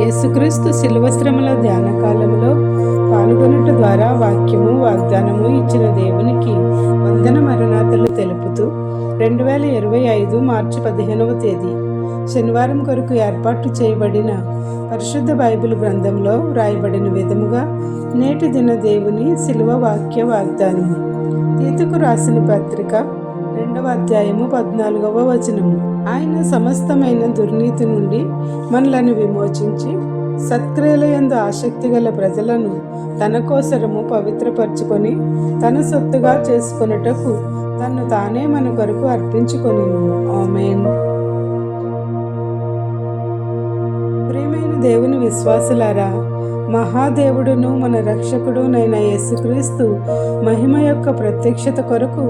యేసుక్రీస్తు శిలువశ్రమల ధ్యానకాలంలో పాల్గొనట ద్వారా వాక్యము వాగ్దానము ఇచ్చిన దేవునికి వందన మరణాతలు తెలుపుతూ రెండు వేల ఇరవై ఐదు మార్చి పదిహేనవ తేదీ శనివారం కొరకు ఏర్పాటు చేయబడిన పరిశుద్ధ బైబిల్ గ్రంథంలో వ్రాయబడిన విధముగా నేటి దిన దేవుని శిలువ వాక్య వాగ్దానము. తీతుకు రాసిన పత్రిక రెండవ అధ్యాయము పద్నాలుగవ వచనము. ఆయన సమస్తమైన దుర్నీతి నుండి మనలను విమోచించి సత్క్రియలయందు ఆసక్తి గల ప్రజలను తన కోసరము పవిత్రపరచుకొని తన సొత్తుగా చేసుకొనుటకు తను తానే మన కొరకు అర్పించుకొని ఆమెన్. ప్రేమైన దేవుని విశ్వాసులారా మహాదేవుడును మన రక్షకుడునైన యేసుక్రీస్తు మహిమ యొక్క ప్రత్యక్షత కొరకు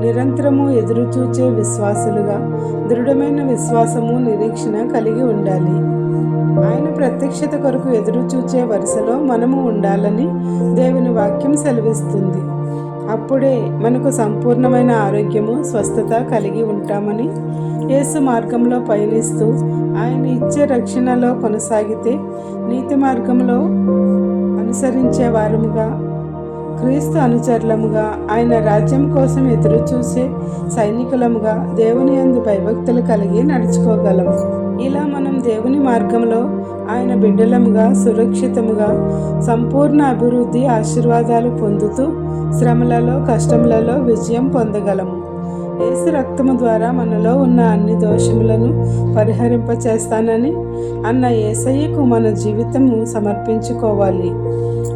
నిరంతరము ఎదురుచూచే విశ్వాసులుగా దృఢమైన విశ్వాసము నిరీక్షణ కలిగి ఉండాలి. ఆయన ప్రత్యక్షత కొరకు ఎదురుచూచే వరుసలో మనము ఉండాలని దేవుని వాక్యం సెలవిస్తుంది. అప్పుడే మనకు సంపూర్ణమైన ఆరోగ్యము స్వస్థత కలిగి ఉంటామని యేసు మార్గంలో పయనిస్తూ ఆయన ఇచ్చే రక్షణలో కొనసాగితే నీతి మార్గంలో అనుసరించే వారముగా క్రీస్తు అనుచరులముగా ఆయన రాజ్యం కోసం ఎదురుచూసే సైనికులముగా దేవుని యందు భయభక్తులు కలిగి నడుచుకోగలము. ఇలా మనం దేవుని మార్గంలో ఆయన బిడ్డలముగా సురక్షితముగా సంపూర్ణ అభివృద్ధి ఆశీర్వాదాలు పొందుతూ శ్రమలలో కష్టములలో విజయం పొందగలము. యేసు రక్తము ద్వారా మనలో ఉన్న అన్ని దోషములను పరిహరింపచేస్తానని అన్న ఏసయ్యకు మన జీవితము సమర్పించుకోవాలి.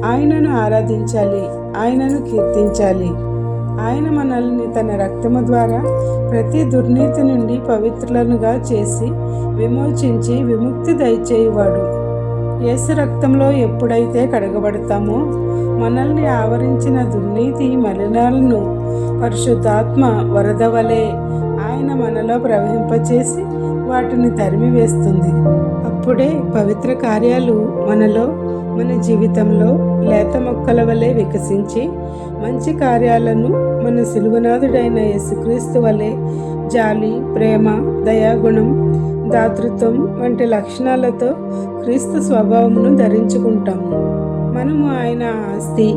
ఆయనను ఆరాధించాలి. ఆయనను కీర్తించాలి. ఆయన మనల్ని తన రక్తము ద్వారా ప్రతి దుర్నీతి నుండి పవిత్రులనుగా చేసి విమోచించి విముక్తి దయచేయువాడు. యేసు రక్తంలో ఎప్పుడైతే కడగబడతామో మనల్ని ఆవరించిన దుర్నీతి మలినాలను పరిశుద్ధాత్మ వరద వలె ఆయన మనలో ప్రవహింపచేసి వాటిని తరిమివేస్తుంది. అప్పుడే పవిత్ర కార్యాలు మనలో మన జీవితంలో లేత మొక్కల వలె వికసించి మంచి కార్యాలను మన సిలువనాథుడైన యేసుక్రీస్తు వలె జాలి ప్రేమ దయాగుణం దాతృత్వం వంటి లక్షణాలతో క్రీస్తు స్వభావమును ధరించుకుంటాము. మనము ఆయన ఆస్తి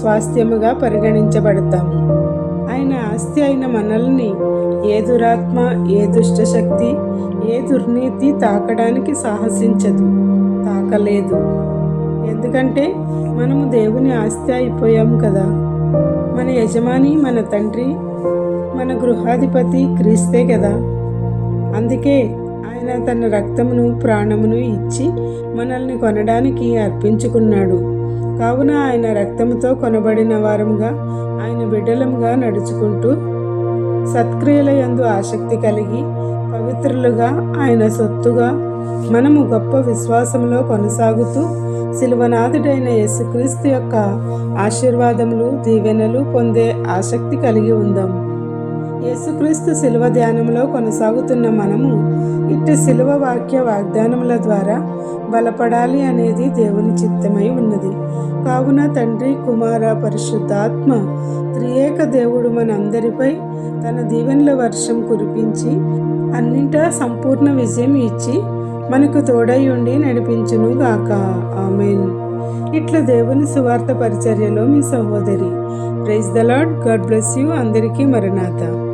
స్వాస్థ్యముగా పరిగణించబడతాము. ఆయన ఆస్తి అయిన మనల్ని ఏ దురాత్మ ఏ దుష్టశక్తి ఏ దుర్నీతి తాకడానికి సాహసించదు తాకలేదు. ఎందుకంటే మనము దేవుని ఆస్తి అయిపోయాము కదా. మన యజమాని మన తండ్రి మన గృహాధిపతి క్రీస్తే కదా. అందుకే ఆయన తన రక్తమును ప్రాణమును ఇచ్చి మనల్ని కొనడానికి అర్పించుకున్నాడు. కావున ఆయన రక్తముతో కొనబడిన వారముగా ఆయన బిడ్డలముగా నడుచుకుంటూ సత్క్రియల యందు ఆసక్తి కలిగి పవిత్రులుగా ఆయన సొత్తుగా మనము గొప్ప విశ్వాసంలో కొనసాగుతూ శిలువనాథుడైన యేసుక్రీస్తు యొక్క ఆశీర్వాదములు దీవెనలు పొందే ఆసక్తి కలిగి ఉందాం. యేసుక్రీస్తు శిలువ ధ్యానంలో కొనసాగుతున్న మనము ఇట్టి శిలువ వాక్య వాగ్దానముల ద్వారా బలపడాలి అనేది దేవుని చిత్తమై ఉన్నది. కావున తండ్రి కుమార పరిశుద్ధాత్మ త్రియేక దేవుడు మనందరిపై తన దీవెనల వర్షం కురిపించి అన్నింటా సంపూర్ణ విజయం ఇచ్చి మనకు తోడై ఉండి నడిపించును గాక. ఆమెన్. ఇట్లా దేవుని సువార్త పరిచర్యలో మీ సహోదరి. Praise the Lord God bless you. అందరికీ మరణాత.